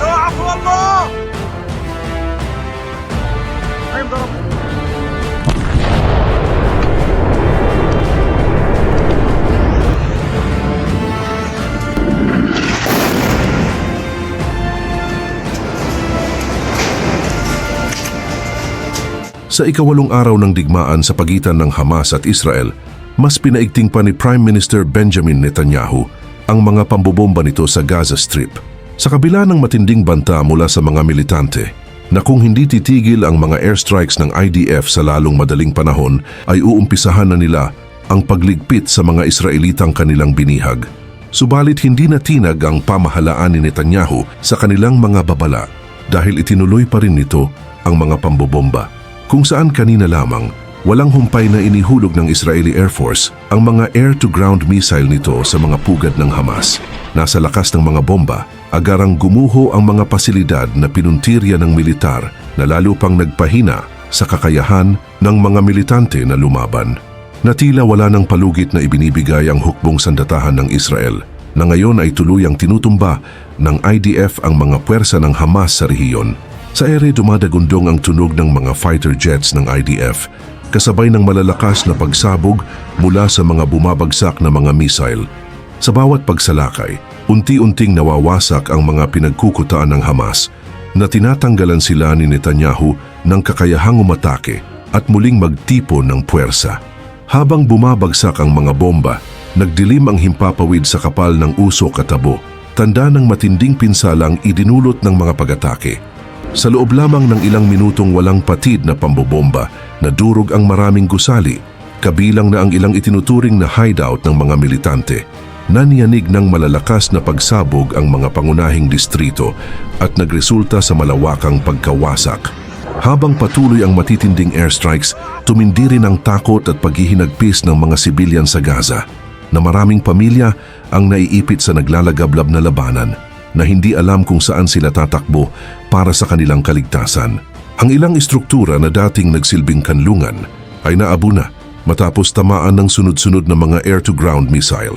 يا عفو الله! Sa ikawalong araw ng digmaan sa pagitan ng Hamas at Israel, mas pinaigting pa ni Prime Minister Benjamin Netanyahu ang mga pambobomba nito sa Gaza Strip. Sa kabila ng matinding banta mula sa mga militante na kung hindi titigil ang mga airstrikes ng IDF sa lalong madaling panahon ay uumpisahan na nila ang pagligpit sa mga Israelitang kanilang binihag. Subalit hindi natinag ang pamahalaan ni Netanyahu sa kanilang mga babala dahil itinuloy pa rin nito ang mga pambobomba. Kung saan kanina lamang, walang humpay na inihulog ng Israeli Air Force ang mga air-to-ground missile nito sa mga pugad ng Hamas. Nasa lakas ng mga bomba, agarang gumuho ang mga pasilidad na pinuntirya ng militar na lalo pang nagpahina sa kakayahan ng mga militante na lumaban. Na tila wala ng palugit na ibinibigay ang hukbong sandatahan ng Israel na ngayon ay tuluyang tinutumba ng IDF ang mga puwersa ng Hamas sa rehiyon. Sa ere dumadagundong ang tunog ng mga fighter jets ng IDF kasabay ng malalakas na pagsabog mula sa mga bumabagsak na mga missile. Sa bawat pagsalakay, unti-unting nawawasak ang mga pinagkukutaan ng Hamas na tinatanggalan sila ni Netanyahu ng kakayahang umatake at muling magtipon ng puwersa. Habang bumabagsak ang mga bomba, nagdilim ang himpapawid sa kapal ng usok at tabo, tanda ng matinding pinsalang idinulot ng mga pag-atake. Sa loob lamang ng ilang minutong walang patid na pambobomba, nadurog ang maraming gusali, kabilang na ang ilang itinuturing na hideout ng mga militante. Naniyanig ng malalakas na pagsabog ang mga pangunahing distrito at nagresulta sa malawakang pagkawasak. Habang patuloy ang matitinding airstrikes, tumindi rin ang takot at paghihinagpis ng mga sibilyan sa Gaza na maraming pamilya ang naiipit sa naglalagablab na labanan na hindi alam kung saan sila tatakbo para sa kanilang kaligtasan. Ang ilang istruktura na dating nagsilbing kanlungan ay naabo na matapos tamaan ng sunod-sunod na mga air-to-ground missile.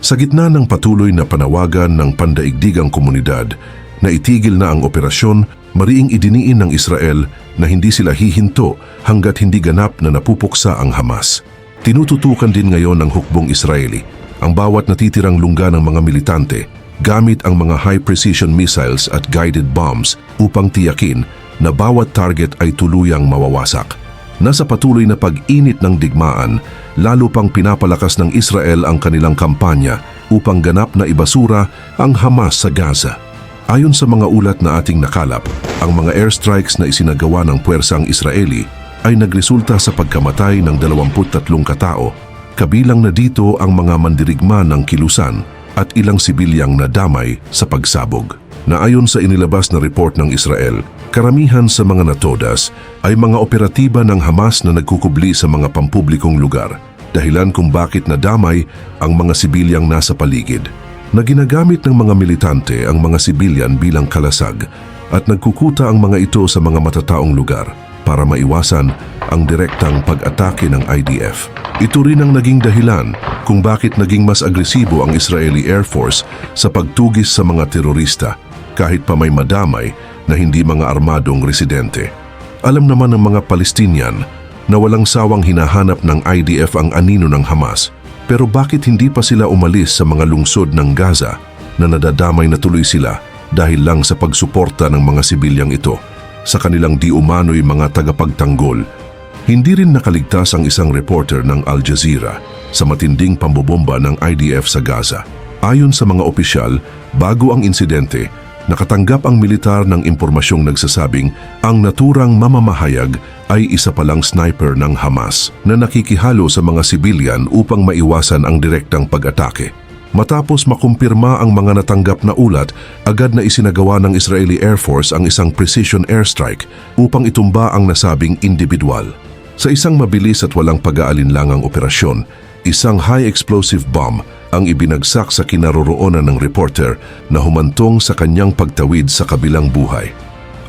Sa gitna ng patuloy na panawagan ng pandaigdigang komunidad na itigil na ang operasyon, mariing idiniin ng Israel na hindi sila hihinto hanggat hindi ganap na napupuksa ang Hamas. Tinututukan din ngayon ng hukbong Israeli ang bawat natitirang lungga ng mga militante gamit ang mga high-precision missiles at guided bombs upang tiyakin na bawat target ay tuluyang mawawasak. Nasa patuloy na pag-init ng digmaan, lalo pang pinapalakas ng Israel ang kanilang kampanya upang ganap na ibasura ang Hamas sa Gaza. Ayon sa mga ulat na ating nakalap, ang mga airstrikes na isinagawa ng puwersang Israeli ay nagresulta sa pagkamatay ng 23 katao, kabilang na dito ang mga mandirigma ng kilusan at ilang sibilyang nadamay sa pagsabog. Na ayon sa inilabas na report ng Israel, karamihan sa mga natodas ay mga operatiba ng Hamas na nagkukubli sa mga pampublikong lugar, dahilan kung bakit nadamay ang mga sibilyang nasa paligid. Na ginagamit ng mga militante ang mga sibilyan bilang kalasag at nagkukuta ang mga ito sa mga matataong lugar para maiwasan ang direktang pag-atake ng IDF. Ito rin ang naging dahilan kung bakit naging mas agresibo ang Israeli Air Force sa pagtugis sa mga terorista kahit pa may madamay na hindi mga armadong residente. Alam naman ng mga Palestinian na walang sawang hinahanap ng IDF ang anino ng Hamas pero bakit hindi pa sila umalis sa mga lungsod ng Gaza na nadadamay na tuloy sila dahil lang sa pagsuporta ng mga sibilyang ito sa kanilang di umano'y mga tagapagtanggol hindi rin nakaligtas ang isang reporter ng Al Jazeera sa matinding pambobomba ng IDF sa Gaza. Ayon sa mga opisyal, bago ang insidente, nakatanggap ang militar ng impormasyong nagsasabing ang naturang mamamahayag ay isa palang sniper ng Hamas na nakikihalo sa mga sibilyan upang maiwasan ang direktang pag-atake. Matapos makumpirma ang mga natanggap na ulat, agad na isinagawa ng Israeli Air Force ang isang precision airstrike upang itumba ang nasabing individual. Sa isang mabilis at walang pag-aalinlangang operasyon, isang high-explosive bomb ang ibinagsak sa kinaroroonan ng reporter na humantong sa kanyang pagtawid sa kabilang buhay.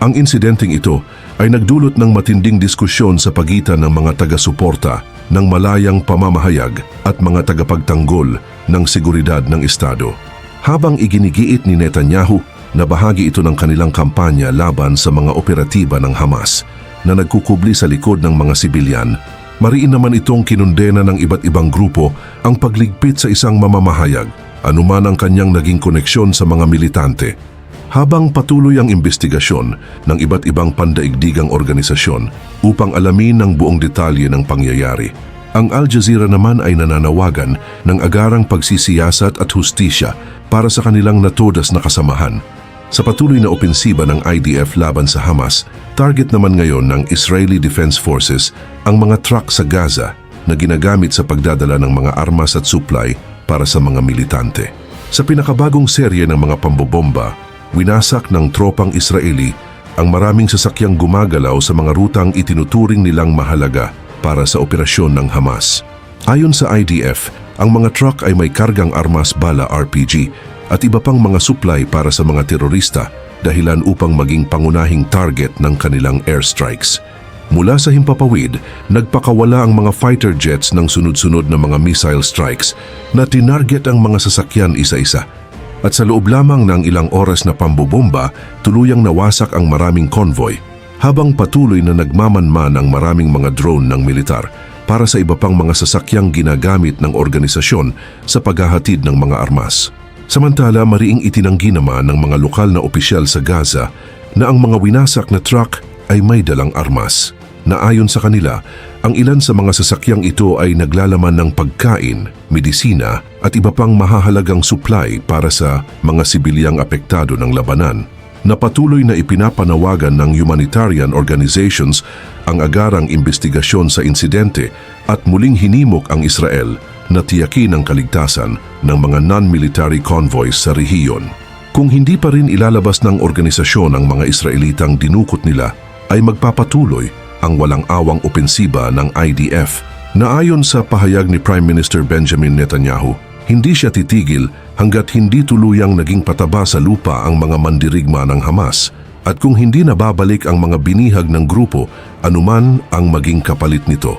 Ang insidenteng ito ay nagdulot ng matinding diskusyon sa pagitan ng mga taga-suporta ng malayang pamamahayag at mga tagapagtanggol ng seguridad ng Estado. Habang iginigiit ni Netanyahu na bahagi ito ng kanilang kampanya laban sa mga operatiba ng Hamas na nagkukubli sa likod ng mga sibilyan, mariin naman itong kinundena ng iba't ibang grupo ang pagligpit sa isang mamamahayag, anuman ang kanyang naging koneksyon sa mga militante. Habang patuloy ang investigasyon ng iba't ibang pandaigdigang organisasyon upang alamin ng buong detalye ng pangyayari, ang Al Jazeera naman ay nananawagan ng agarang pagsisiyasat at hustisya para sa kanilang natudas na kasamahan. Sa patuloy na opensiba ng IDF laban sa Hamas, target naman ngayon ng Israeli Defense Forces ang mga truck sa Gaza na ginagamit sa pagdadala ng mga armas at supply para sa mga militante. Sa pinakabagong serye ng mga pambobomba, winasak ng tropang Israeli ang maraming sasakyang gumagalaw sa mga rutang itinuturing nilang mahalaga para sa operasyon ng Hamas. Ayon sa IDF, ang mga truck ay may kargang armas bala RPG at iba pang mga supply para sa mga terorista dahilan upang maging pangunahing target ng kanilang airstrikes. Mula sa himpapawid, nagpakawala ang mga fighter jets ng sunod-sunod na mga missile strikes na tinarget ang mga sasakyan isa-isa. At sa loob lamang ng ilang oras na pambobomba, tuluyang nawasak ang maraming convoy habang patuloy na nagmamanman ang maraming mga drone ng militar para sa iba pang mga sasakyang ginagamit ng organisasyon sa paghahatid ng mga armas. Samantala, mariing itinanggi naman ng mga lokal na opisyal sa Gaza na ang mga winasak na truck ay may dalang armas. Na ayon sa kanila, ang ilan sa mga sasakyang ito ay naglalaman ng pagkain, medisina at iba pang mahahalagang supply para sa mga sibilyang apektado ng labanan na patuloy na ipinapanawagan ng humanitarian organizations ang agarang investigasyon sa insidente at muling hinimok ang Israel na tiyakin ang kaligtasan ng mga non-military convoys sa rehiyon. Kung hindi pa rin ilalabas ng organisasyon ang mga Israelitang dinukot nila, ay magpapatuloy ang walang awang opensiba ng IDF na ayon sa pahayag ni Prime Minister Benjamin Netanyahu, hindi siya titigil hanggat hindi tuluyang naging pataba sa lupa ang mga mandirigma ng Hamas at kung hindi nababalik ang mga binihag ng grupo, anuman ang maging kapalit nito.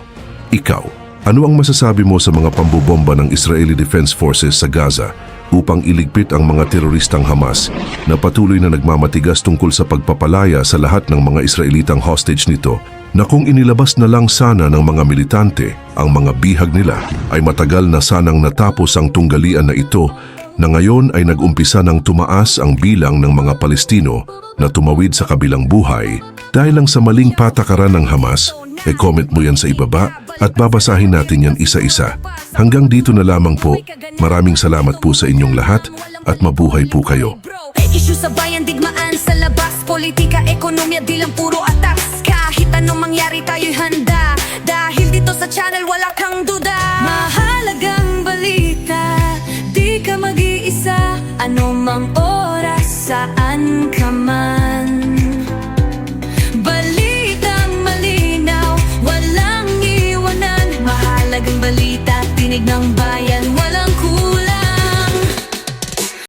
Ikaw, ano ang masasabi mo sa mga pambobomba ng Israeli Defense Forces sa Gaza upang iligpit ang mga teroristang Hamas na patuloy na nagmamatigas tungkol sa pagpapalaya sa lahat ng mga Israelitang hostage nito na kung inilabas na lang sana ng mga militante ang mga bihag nila ay matagal na sanang natapos ang tunggalian na ito na ngayon ay nag-umpisa ng tumaas ang bilang ng mga Palestino na tumawid sa kabilang buhay dahil lang sa maling patakaran ng Hamas, e comment mo yan sa ibaba at babasahin natin yan isa-isa. Hanggang dito na lamang po, maraming salamat po sa inyong lahat at mabuhay po kayo. Issue sa bayan, digmaan sa labas. Politika, ekonomiya, di lang puro atas. Kahit anong mangyari tayo'y handa. Dahil dito sa channel wala kang duda. Mahalagang balita Di ka mag-iisa. Ano mang oras, saan ka Tinig ng bayan